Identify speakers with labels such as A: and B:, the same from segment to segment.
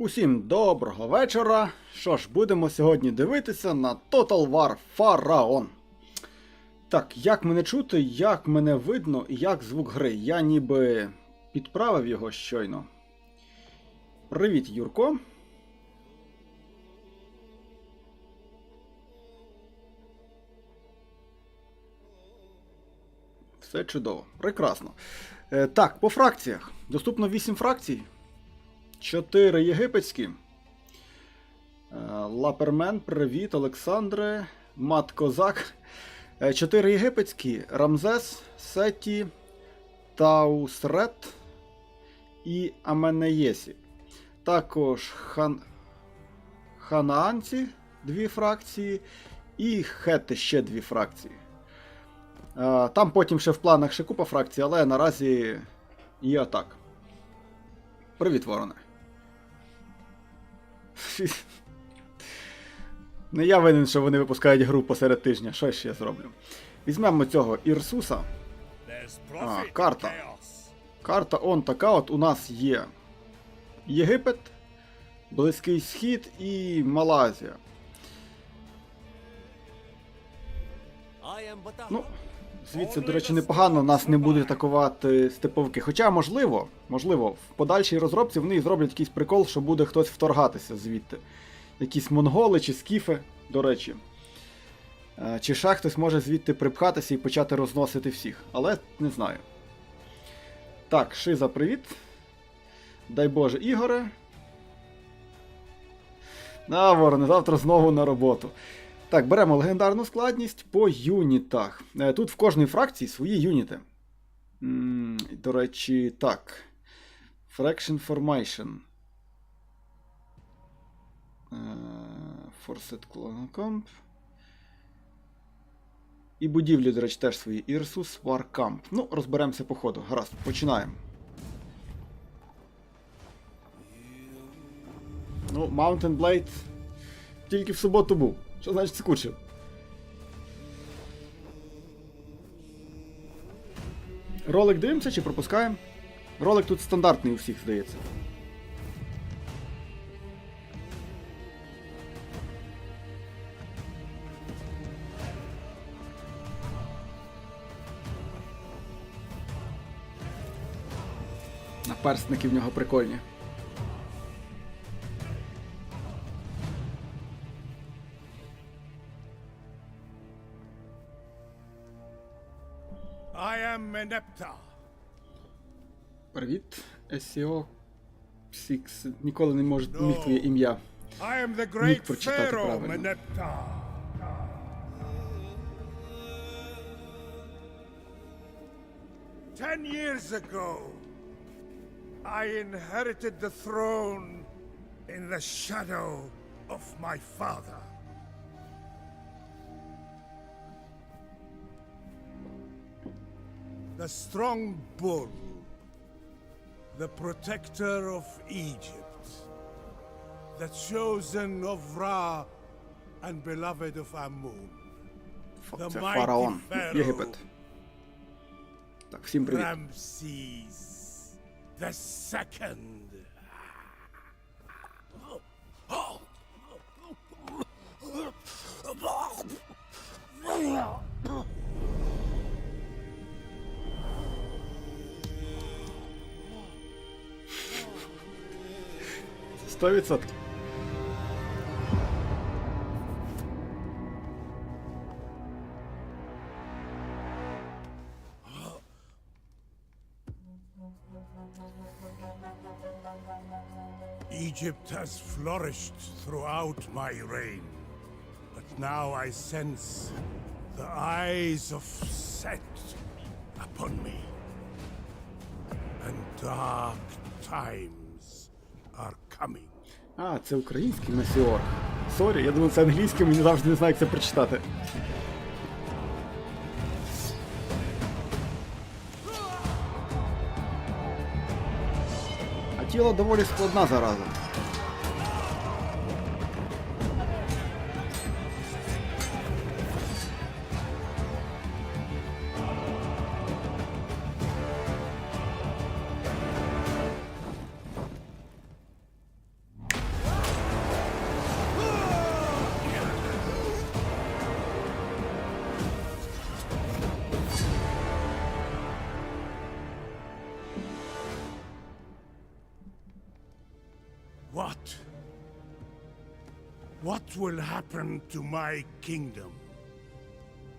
A: Усім доброго вечора. Що ж, будемо сьогодні дивитися на Total War Pharaon. Так, як мене чути, як мене видно і як звук гри. Я ніби підправив його щойно. Привіт, Юрко. Все чудово. Прекрасно. Е, так, по фракціях. Доступно 8 фракцій. 4 єгипетські. Е, Лапермен, привіт, Олександре, Мат Козак. 4 єгипетські. Рамзес, Сеті, Таусрет і Аменеєсі. Також хан... Ханаанці дві фракції. І Хети ще дві фракції. Е, Там потім ще в планах ще купа фракцій, але наразі є так. Привіт, вороне. Не я винен, що вони випускають гру посеред тижня. Що ще я зроблю? Візьмемо цього Ірсуса.
B: А,
A: карта. Карта он така от у нас є Єгипет, Близький Схід і Малайзія. Ну, звідси, до речі, непогано нас не будуть атакувати степовики. Хоча, можливо, можливо, в подальшій розробці вони зроблять якийсь прикол, що буде хтось вторгатися звідти. Якісь монголи чи скіфи, до речі. Е, Чи ще хтось може звідти припхатися і почати розносити всіх. Але не знаю. Так, Шиза, привіт. Дай Боже, Ігоре. На, вороне, завтра знову на роботу. Так, беремо легендарну складність по юнітах. Е, Тут в кожній фракції свої юніти. До речі, так. Fraction Formation. Е, Forced Clone Camp. І будівлі, до речі, теж свої. Ірсус Camp. Ну, розберемося по ходу. Гаразд, починаємо. Ну, Mountain Blade тільки в суботу був. Що значить скучив? Ролик дивимося чи пропускаємо? Ролик тут стандартний у всіх, здається. Наперсники в нього прикольні.
B: I am Menepta.
A: Привіт, SEO Six. Ніколи не можу міг твоє ім'я.
B: I am the
A: Ник
B: great
A: прочитати
B: pharaoh
A: правильно.
B: Menepta. Ten years ago, I inherited the throne in the shadow of my father. The strong bull, the protector of Egypt, the chosen of Ra and beloved of Amun.
A: Ф-
B: The
A: Це
B: mighty
A: фараон.
B: pharaoh.
A: Єгипет. Так, всім привіт.
B: Ramses the second.
A: Сто відсотків.
B: Egypt has flourished throughout my reign, but now I sense the eyes of Set upon me. And dark times are Coming.
A: А, це український месіор. Сорі, я думаю, це англійський, мені завжди не знаю, як це прочитати. А тіло доволі складна зараза.
B: What will happen to my kingdom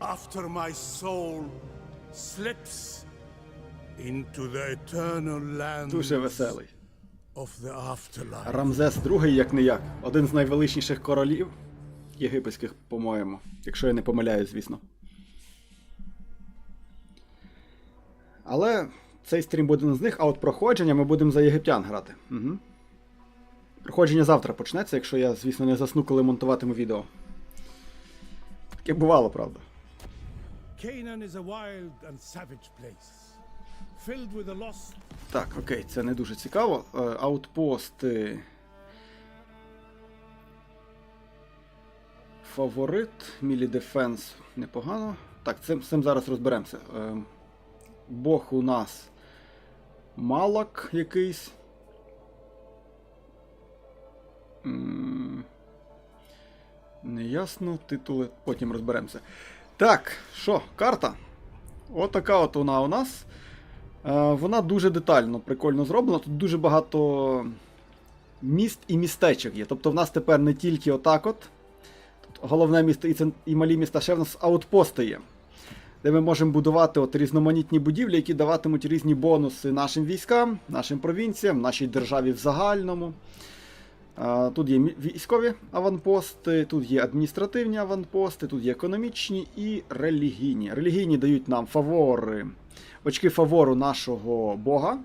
B: after my soul slips into the eternal land
A: Дуже веселий.
B: of the afterlife?
A: Рамзес II, як не як, один з найвеличніших королів єгипетських, по-моєму, якщо я не помиляюсь, звісно. Але цей стрім буде не з них, а от проходження ми будемо за єгиптян грати. Угу. Проходження завтра почнеться, якщо я, звісно, не засну, коли монтуватиму відео. Таке бувало, правда. Так, окей, це не дуже цікаво. Е, Аутпости. Фаворит, Мілі Дефенс непогано. Так, цим, цим зараз розберемося. Е, Бог у нас Малак якийсь. Неясно, титули, потім розберемося. Так, що, карта? Отака от вона у нас. Е, Вона дуже детально, прикольно зроблена. Тут дуже багато міст і містечок є. Тобто в нас тепер не тільки отак от. Тут головне місто і, цен- і малі міста, ще в нас аутпости є. Де ми можемо будувати от різноманітні будівлі, які даватимуть різні бонуси нашим військам, нашим провінціям, нашій державі в загальному. Тут є військові аванпости, тут є адміністративні аванпости, тут є економічні і релігійні. Релігійні дають нам фавори, очки фавору нашого Бога.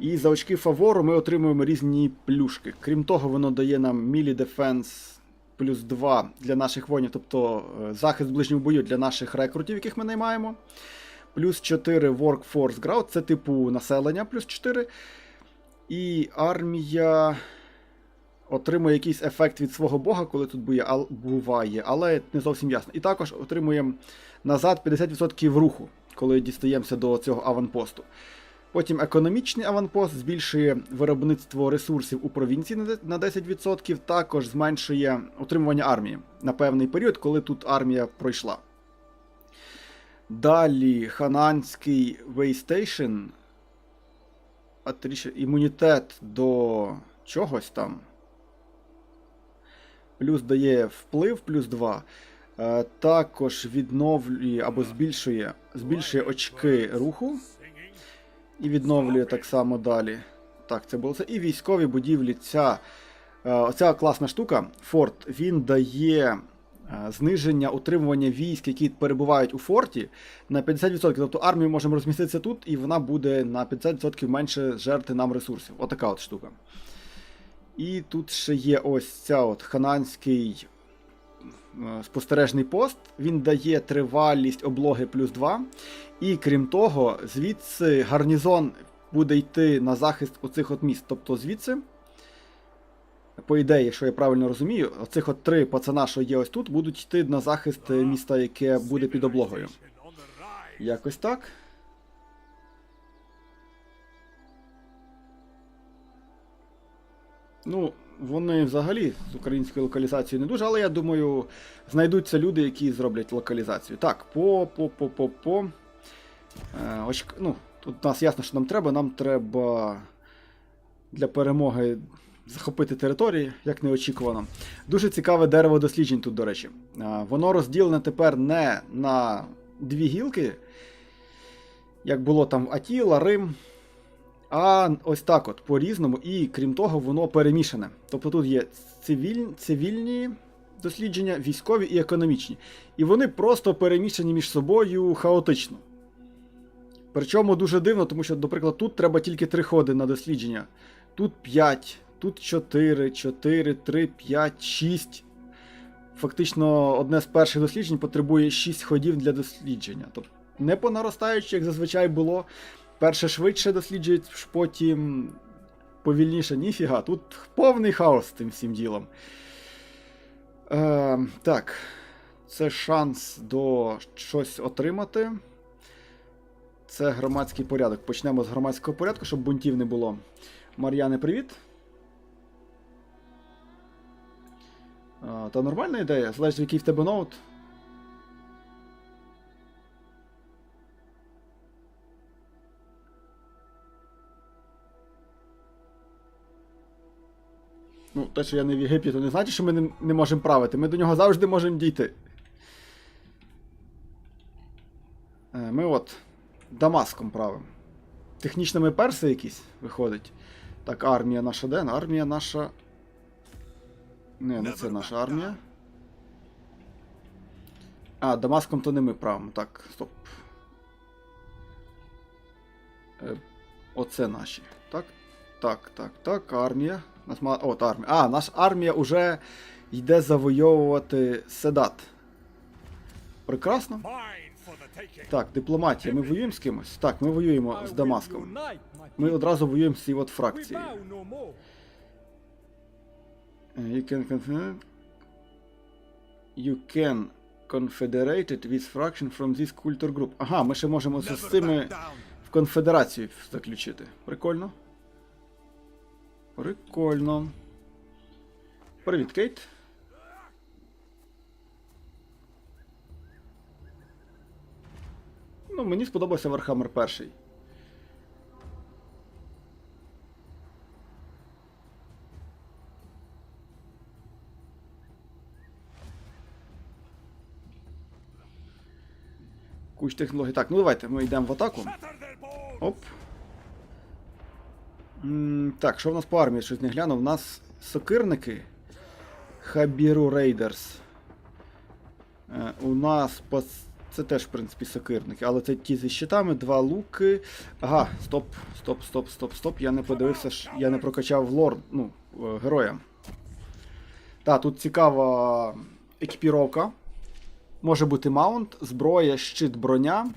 A: І за очки фавору ми отримуємо різні плюшки. Крім того, воно дає нам Мілі Дефенс плюс 2 для наших воїнів, тобто е, захист в ближньому бою для наших рекрутів, яких ми наймаємо. Плюс 4 Workforce Growth, це типу населення, плюс 4. І армія отримує якийсь ефект від свого бога, коли тут буває, але не зовсім ясно. І також отримуємо назад 50% руху, коли дістаємося до цього аванпосту. Потім економічний аванпост збільшує виробництво ресурсів у провінції на 10%, також зменшує утримування армії на певний період, коли тут армія пройшла. Далі Хананський Вейстейшн. Імунітет до чогось там. Плюс дає вплив, плюс 2. Е, Також відновлює або збільшує, збільшує очки руху. І відновлює так само далі. Так, це було це. І військові будівлі. Ця, е, оця класна штука, форт, він дає е, зниження утримування військ, які перебувають у форті, на 50%. Тобто армію можемо розміститися тут, і вона буде на 50% менше жерти нам ресурсів. Отака от штука. І тут ще є ось ця от хананський е, спостережний пост. Він дає тривалість облоги плюс 2. І крім того, звідси гарнізон буде йти на захист оцих от міст. Тобто звідси, по ідеї, якщо я правильно розумію, оцих от три пацана, що є ось тут, будуть йти на захист міста, яке буде під облогою. Якось так. Ну, вони взагалі з українською локалізацією не дуже, але я думаю, знайдуться люди, які зроблять локалізацію. Так, по, по, по, по, по. Е, очк... ну, тут у нас ясно, що нам треба. Нам треба для перемоги захопити території, як неочікувано. Дуже цікаве дерево досліджень тут, до речі. Е, Воно розділене тепер не на дві гілки, як було там Атіла, Рим. А ось так от, по-різному, і крім того, воно перемішане. Тобто тут є цивіль... цивільні дослідження, військові і економічні. І вони просто перемішані між собою хаотично. Причому дуже дивно, тому що, наприклад, тут треба тільки 3 ходи на дослідження. Тут 5, тут 4, 4, 3, 5, 6. Фактично, одне з перших досліджень потребує 6 ходів для дослідження. Тобто не по наростаючи, як зазвичай було. Перше швидше досліджують, потім повільніше, ніфіга. Тут повний хаос тим всім ділом. Е, так, це шанс до щось отримати. Це громадський порядок. Почнемо з громадського порядку, щоб бунтів не було. Мар'яне, привіт. Е, та нормальна ідея. Залежить, який в тебе ноут. Ну, те, що я не в Єгипті, то не значить, що ми не, не можемо правити. Ми до нього завжди можемо дійти. Е, Ми от Дамаском правимо. Технічними перси якісь виходить. Так, армія наша де? Армія наша. Не, не це наша армія. А, Дамаском то не ми правимо. Так, стоп. Е, Оце наші. Так? Так, так, так, армія. Нас ма... От армія. А, наша армія вже йде завойовувати Седат. Прекрасно. Так, дипломатія. Ми воюємо з кимось? Так, ми воюємо з Дамаском. Ми одразу воюємо з цією от фракцією. Е, You can confederate. You can confederate with fraction from this culture group. Ага, ми ще можемо з цими в конфедерацію заключити. Прикольно. Прикольно. Привіт, Кейт. Ну, мені сподобався Warhammer перший. Куч технологій. Так, ну давайте, ми йдемо в атаку. Оп. Так, що в нас по армії? Щось не глянув. У нас сокирники. Хабіру Рейдерс. Е, у нас по... Це теж, в принципі, сокирники, але це ті зі щитами, два луки. Ага, стоп, стоп, стоп, стоп, стоп. Я не подивився, я не прокачав лор, ну, е, героя. Так, тут цікава екіпіровка. Може бути маунт, зброя, щит, броня.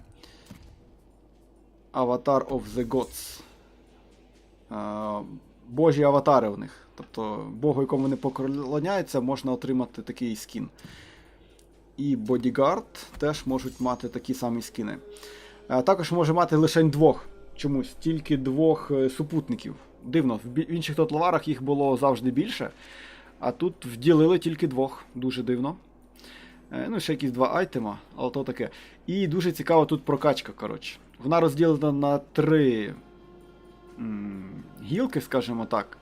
A: Avatar of the Gods. Е, Божі аватари у них. Тобто Богу, якому вони поклоняються, можна отримати такий скін. І Bodyguard теж можуть мати такі самі скіни. Е, Також може мати лише двох чомусь, тільки двох е, супутників. Дивно, в інших тотловарах їх було завжди більше. А тут вділили тільки двох. Дуже дивно. Ну, ще якісь два айтема, але то таке. І дуже цікава тут прокачка, коротше. Вона розділена на три гілки, скажімо так.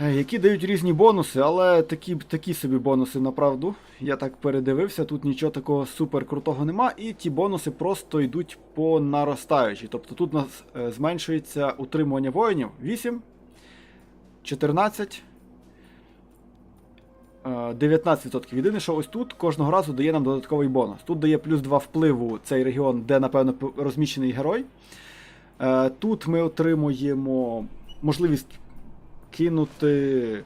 A: е, Які дають різні бонуси, але такі, такі собі бонуси направду. Я так передивився, тут нічого такого супер крутого нема, і ті бонуси просто йдуть по наростаючій. Тобто тут у нас е, зменшується утримування воїнів 8, 14, е, 19%. Єдине, що ось тут кожного разу дає нам додатковий бонус. Тут дає плюс 2 впливу цей регіон, де, напевно, розміщений герой. Е, Тут ми отримуємо можливість кинути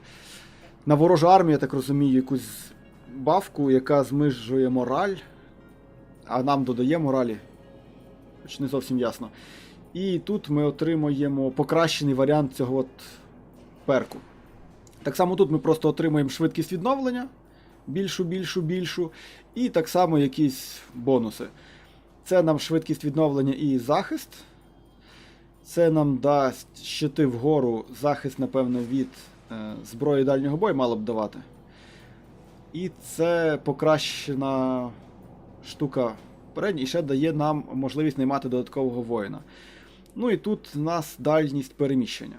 A: на ворожу армію, я так розумію, якусь бавку, яка змижує мораль, а нам додає моралі. Хоч не зовсім ясно. І тут ми отримуємо покращений варіант цього от перку. Так само тут ми просто отримуємо швидкість відновлення, більшу, більшу, більшу, і так само якісь бонуси. Це нам швидкість відновлення і захист. Це нам дасть щити вгору, захист, напевно, від е, зброї дальнього бою мало б давати. І це покращена штука передня, і ще дає нам можливість наймати додаткового воїна. Ну і тут у нас дальність переміщення.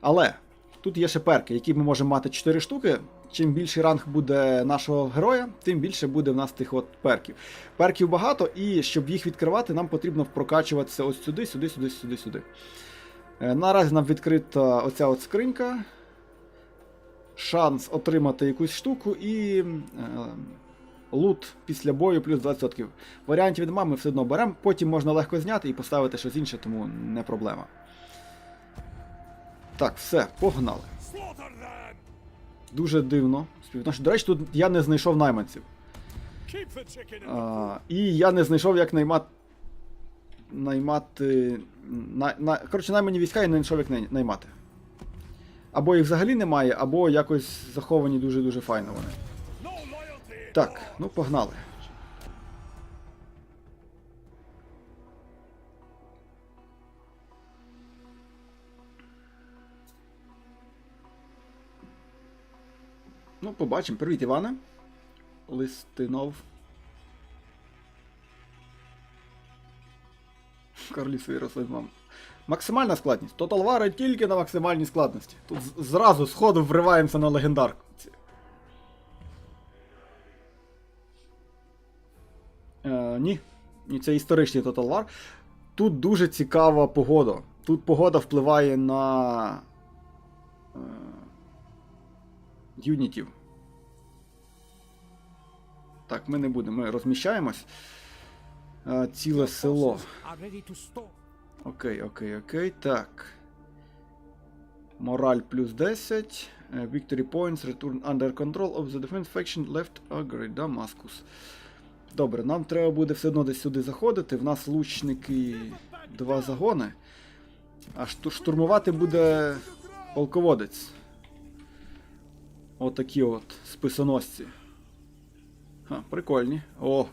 A: Але тут є ще перки, які ми можемо мати 4 штуки. Чим більший ранг буде нашого героя, тим більше буде в нас тих от перків. Перків багато, і щоб їх відкривати, нам потрібно прокачуватися ось сюди, сюди, сюди, сюди, сюди. Е, Наразі нам відкрита оця от скринька. Шанс отримати якусь штуку і е, лут після бою плюс 20%. Варіантів нема, ми все одно беремо. Потім можна легко зняти і поставити щось інше, тому не проблема. Так, все, погнали. Дуже дивно. Співвідношення. До речі, тут я не знайшов найманців. А, і я не знайшов, як наймати. Наймати. На, на, коротше, наймані війська і не знайшов, як наймати. Або їх взагалі немає, або якось заховані дуже-дуже файно вони. Так, ну погнали. Побачимо. Привіт, Іване. Листинов. Карлі Ярослав мам. Максимальна складність. War тільки на максимальній складності. Тут з- зразу сходу вриваємося на легендарку. Е, ні. Ні, це історичний War. Тут дуже цікава погода. Тут погода впливає на е, юнітів. Так, ми не будемо. Ми розміщаємось. Ціле село. Окей, окей, окей. Так. Мораль плюс 10. Е, Victory points, return under control of the defense faction left Agri Damascus. Добре, нам треба буде все одно десь сюди заходити. В нас лучники два загони. А штурмувати буде полководець. Отакі от списоносці. Ха, прикольні. О!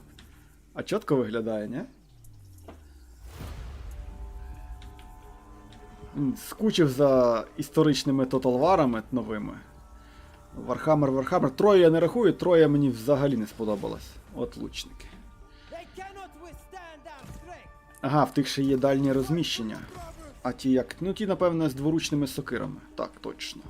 A: А чітко виглядає, не? Скучив за історичними тоталварами новими. Вархаммер, Вархаммер. Троє я не рахую, троє мені взагалі не сподобалось. От лучники. Ага, в тих ще є дальнє розміщення. А ті як. Ну ті, напевне, з дворучними сокирами. Так, точно.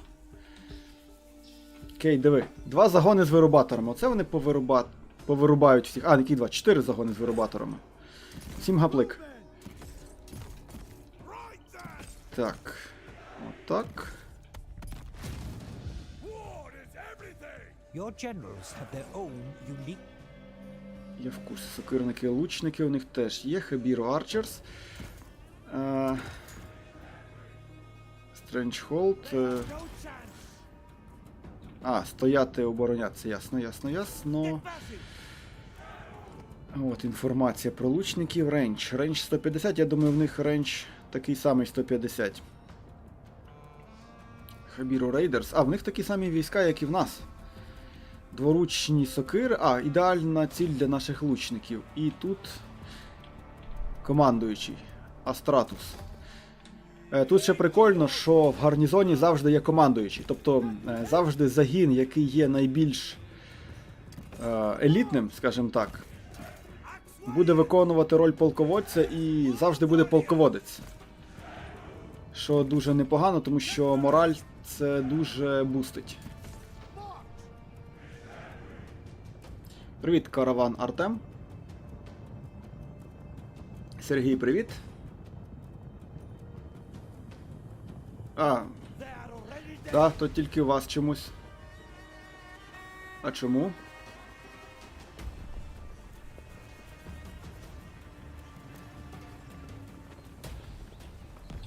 A: Окей, диви. Два загони з вирубаторами. Оце вони повируба... повирубають всіх. А, які два? Чотири загони з вирубаторами. Сім гаплик. Так. Отак.
B: War is everything!
C: Your generals have their own unique.
A: Я в курсі. Сокирники, лучники у них теж є. Хабіру Арчерс. Е... Стрендж-Холд. Е... А, стояти, оборонятися, ясно, ясно, ясно. От інформація про лучників. Рейндж. Рейндж 150, я думаю, в них рейндж такий самий 150. Хабіру Рейдерс. А, в них такі самі війська, як і в нас. Дворучні сокири. А, ідеальна ціль для наших лучників. І тут командуючий. Астратус. Е, Тут ще прикольно, що в гарнізоні завжди є командуючий. Тобто е, завжди загін, який є найбільш е, елітним, скажімо так, буде виконувати роль полководця і завжди буде полководець. Що дуже непогано, тому що мораль це дуже бустить. Привіт, караван Артем. Сергій, привіт. А, так, то тільки у вас чомусь. А чому?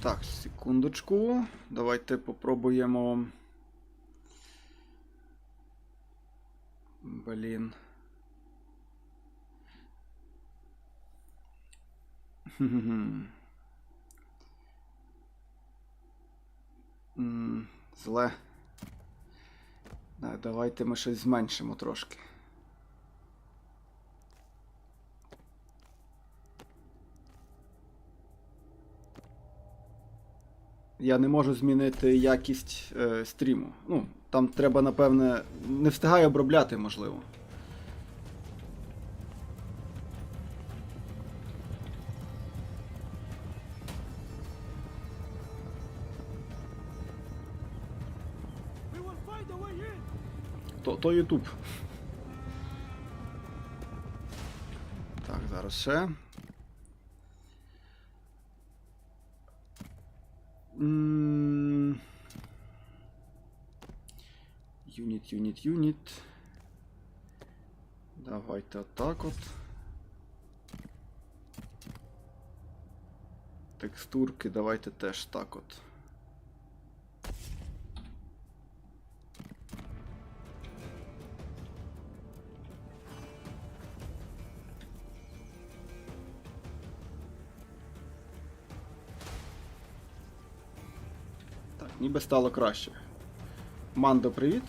A: Так, секундочку. Давайте попробуємо. Блін. Зле. Да, давайте ми щось зменшимо трошки. Я не можу змінити якість е, стріму. Ну, там треба, напевне, не встигаю обробляти, можливо. То Ютуб. Так, зараз ще. Юніт, юніт, юніт. Давайте отак от. Текстурки давайте теж так от. Ніби стало краще. Мандо, привіт.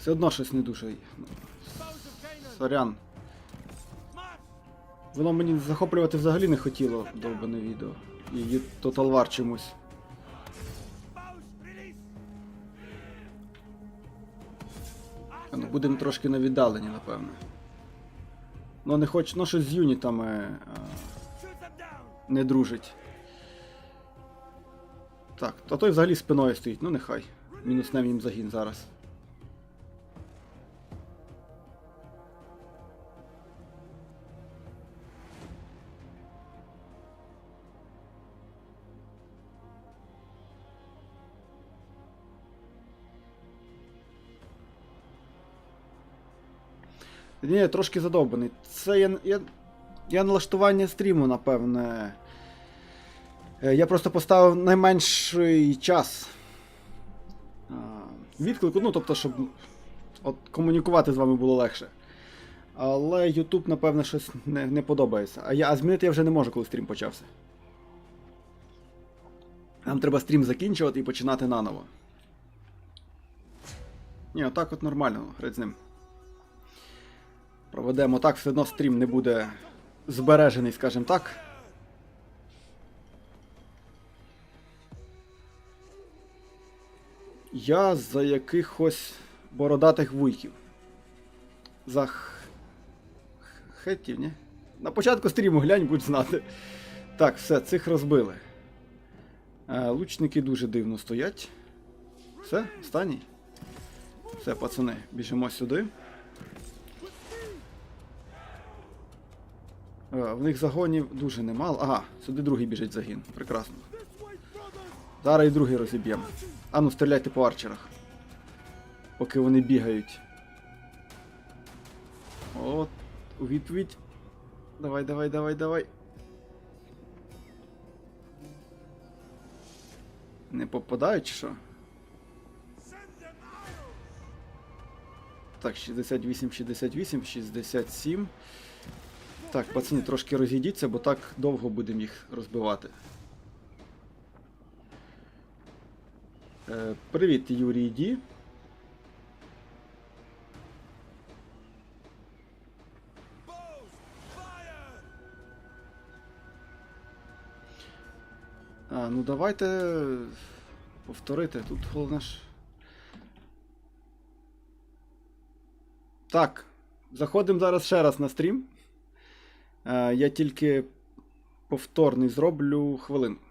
A: Все одно щось не дуже. Сорян. Воно мені захоплювати взагалі не хотіло довбане відео. І Total War чомусь. Ну будемо трошки на віддаленні, напевно. Ну не хоч, ну щось з юнітами а,
B: down!
A: Не дружить. Так, то той взагалі спиною стоїть, ну нехай. Мінуснем їм загін зараз. Ні, трошки задовбаний. Це я, я, я налаштування стріму, напевне. Е, Я просто поставив найменший час відклику, ну тобто, щоб от, комунікувати з вами було легше. Але YouTube, напевне, щось не, не подобається. А, я, а змінити я вже не можу, коли стрім почався. Нам треба стрім закінчувати і починати наново. Ні, отак от нормально, греть з ним. Проведемо так, все одно стрім не буде збережений, скажімо так. Я за якихось бородатих вуйків. За хетів, ні? На початку стріму глянь, будь знати. Так, все, цих розбили. Е, лучники дуже дивно стоять. Все, останній. Все, пацани, біжимо сюди. В них загонів дуже немало. Ага, сюди другий біжить загін. Прекрасно. Зараз і другий розіб'ємо. Ану, стріляйте по арчерах. Поки вони бігають. От, у відповідь. Давай, давай, давай, давай. Не попадають, чи що? Так, 68, 68, 67. Так, пацани, трошки розійдіться, бо так довго будемо їх розбивати. Е, привіт, Юрій Ді. А, ну давайте повторити. Тут головне ж. Так, заходимо зараз ще раз на стрім. Е, я тільки повторний зроблю хвилинку.